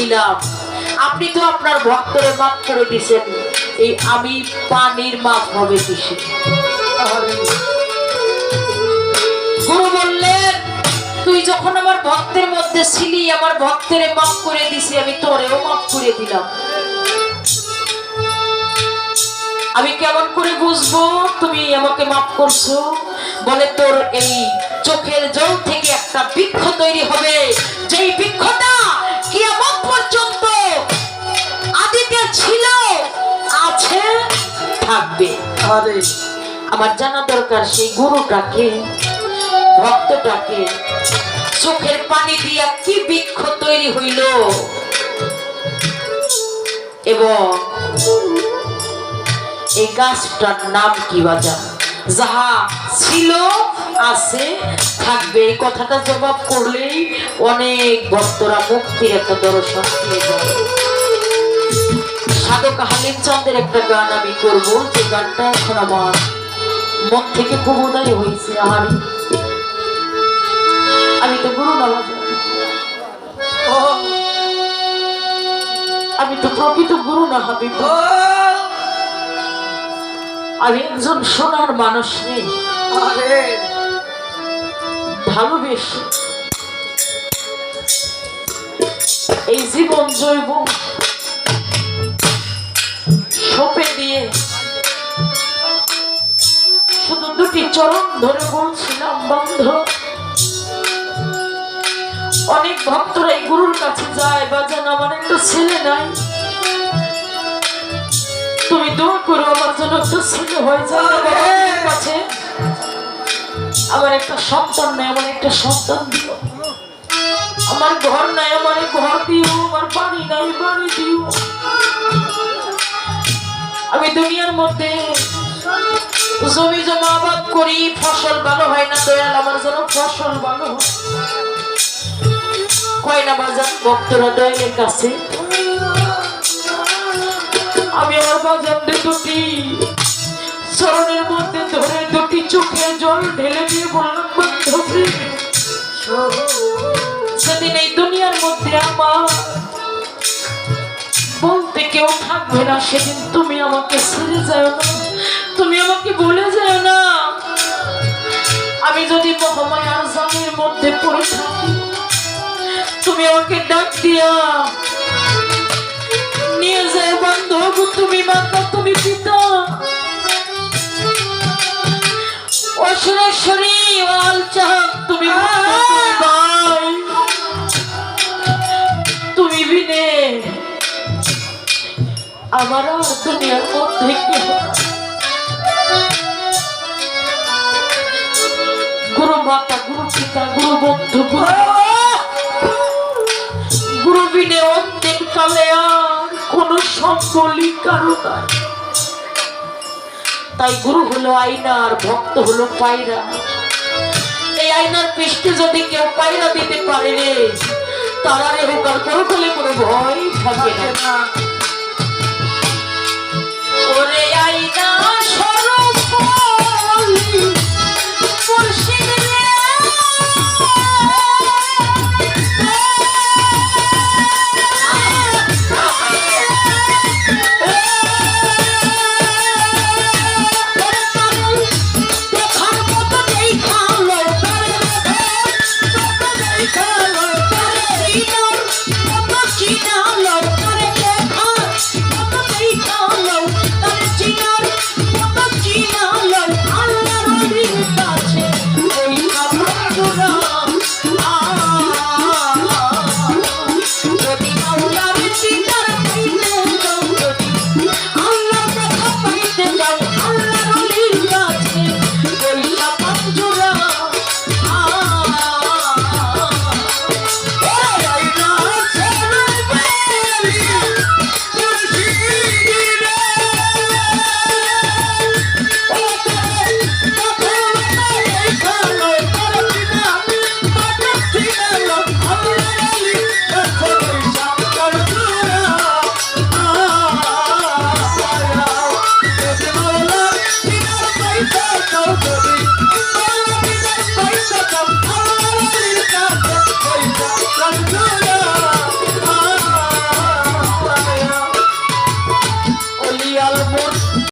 ছিলাম আপনি তো আপনার ভক্তরে মাফ করে দিছেন। এই আমি পানির মাপ হবে দিছি গুরু বললেন, তুই যখন আমার ভক্তের মধ্যে ছিলি, আমার ভক্তের মাফ করে দিছি, আমি তোরেও মাফ করে দিলাম। আমি কেমন করে বুঝব? তুমি আমাকে মাফ করছ? বলে, তোর এই চোখের জল থেকে একটা বৃক্ষ তৈরি হবে। থাকবে আমার জানা দরকার সেই গুরুটাকে ভক্তটাকে চোখের পানি দিয়া কি বৃক্ষ তৈরি হইল? এবং এই গাছটার নাম কি বাজা? যাহা ছিল, আছে, থাকবে। এই কথাটা জবাব করলেই অনেক ভক্তরা মুক্তির একটা দর্শন পেয়ে যাবে সাধক হালিম চন্দের একটা গান আমি করব। যে গানটা এখন আমার মন থেকে খুব হয়েছে আমার আমি তো গুরু না আমি তো প্রকৃত গুরু না হাবি ও। আমি একজন সোনার মানুষ নেই আরে। ভালোবেসে। এই জীবন জৈব। সপে দিয়ে। শুধু দুটি চরণ ধরে বলছিলাম, বন্ধ, অনেক ভক্তরা এই গুরুর কাছে যায় বা যেন আমার একটা ছেলে নাই। তুমি দোয়া করো, আমার জন্য একটা ছেলে হয়ে যায় কাছে। আমার একটা সন্তান নেই, আমার একটা সন্তান দিও। আমার ঘর নাই, আমার ঘর দিও, আমার বাড়ি নাই, বাড়ি দিও। দুনিয়ার মধ্যে জমি জমা আবাদ করি, ফসল ভালো হয় না, দয়াল আমার জন্য ফসল ভালো কয় না বাজার ভক্তরা দয়ালের কাছে। আমি আমার বাজার দুটি চরণের মধ্যে থাকবে না সেদিন তুমি আমাকে ছেড়ে যাও না। তুমি আমাকে বলে যাও না। আমি যদি মহামায়ার জামের মধ্যে পড়ে থাকি, তুমি আমাকে ডাক দিয়া, নিয়ে যায় বান্ধব, তুমি মাতা, তুমি পিতা। আমার আর দুনিয়ার মধ্যে গুরু মাতা গুরু পিতা গুরু বন্ধু গুরু গুরু বিনে অন্তিম কালে আর কোনো সম্বলই কারও তাই গুরু হলো আয়না আর ভক্ত হলো পায়রা। এই আয়নার পৃষ্ঠে যদি কেউ পায়রা দিতে পারে রে তারা রে হোকার করে ফেলে কোনো ভয় থাকে না। Marino.